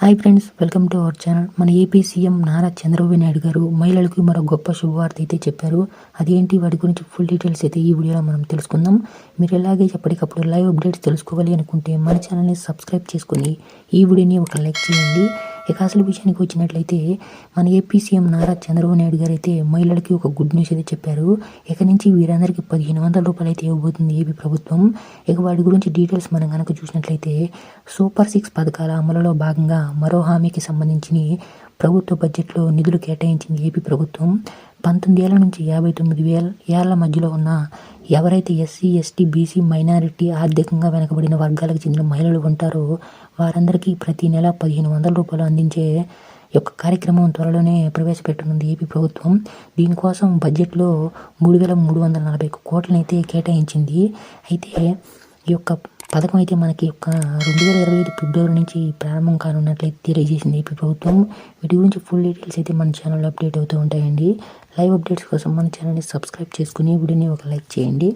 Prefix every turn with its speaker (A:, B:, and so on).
A: Hi friends welcome to our channel మన AP CM Nara Chandrababu Naidu garu మహిళలకు మరో గొప్ప శుభవార్త అయితే చెప్పారు. అదేంటి వాటి గురించి ఫుల్ డీటెయిల్స్ అయితే ఈ వీడియోలో మనం తెలుసుకుందాం. మీరు ఎలాగే ఎప్పటికప్పుడు లైవ్ అప్డేట్స్ తెలుసుకోవాలి అనుకుంటే మన ఛానల్ని సబ్స్క్రైబ్ చేసుకుని ఈ వీడియోని ఒక లైక్ చేయండి. ఇక అసలు విషయానికి వచ్చినట్లయితే మన ఏపీ సీఎం నారా చంద్రబాబు నాయుడు గారు అయితే మహిళలకి ఒక గుడ్ న్యూస్ అయితే చెప్పారు. ఇక నుంచి వీరందరికీ పదిహేను వందల రూపాయలు అయితే ఇవ్వబోతుంది ఏపీ ప్రభుత్వం. ఇక వాటి గురించి డీటెయిల్స్ మనం కనుక చూసినట్లయితే సూపర్ సిక్స్ పథకాల అమలులో భాగంగా మరో హామీకి సంబంధించి ప్రభుత్వ బడ్జెట్లో నిధులు కేటాయించింది ఏపీ ప్రభుత్వం. పంతొమ్మిది ఏళ్ళ నుంచి యాభై తొమ్మిది వేల ఏళ్ళ మధ్యలో ఉన్న ఎవరైతే ఎస్సీ ఎస్టీ బీసీ మైనారిటీ ఆర్థికంగా వెనకబడిన వర్గాలకు చెందిన మహిళలు ఉంటారో వారందరికీ ప్రతి నెల పదిహేను వందల రూపాయలు అందించే యొక్క కార్యక్రమం త్వరలోనే ప్రవేశపెట్టనుంది ఏపీ ప్రభుత్వం. దీనికోసం బడ్జెట్లో మూడు వేల మూడు వందల నలభై కోట్లనైతే కేటాయించింది. అయితే ఈ యొక్క పథకం అయితే మనకి ఒక రెండు వేల ఇరవై ఐదు ఫిబ్రవరి నుంచి ప్రారంభం కానున్నట్లయితే తెలియజేసింది ఏపీ ప్రభుత్వం. వీటి గురించి ఫుల్ డీటెయిల్స్ అయితే మన ఛానల్లో అప్డేట్ అవుతూ ఉంటాయండి. లైవ్ అప్డేట్స్ కోసం మన ఛానల్ని సబ్స్క్రైబ్ చేసుకుని వీడియోని ఒక లైక్ చేయండి.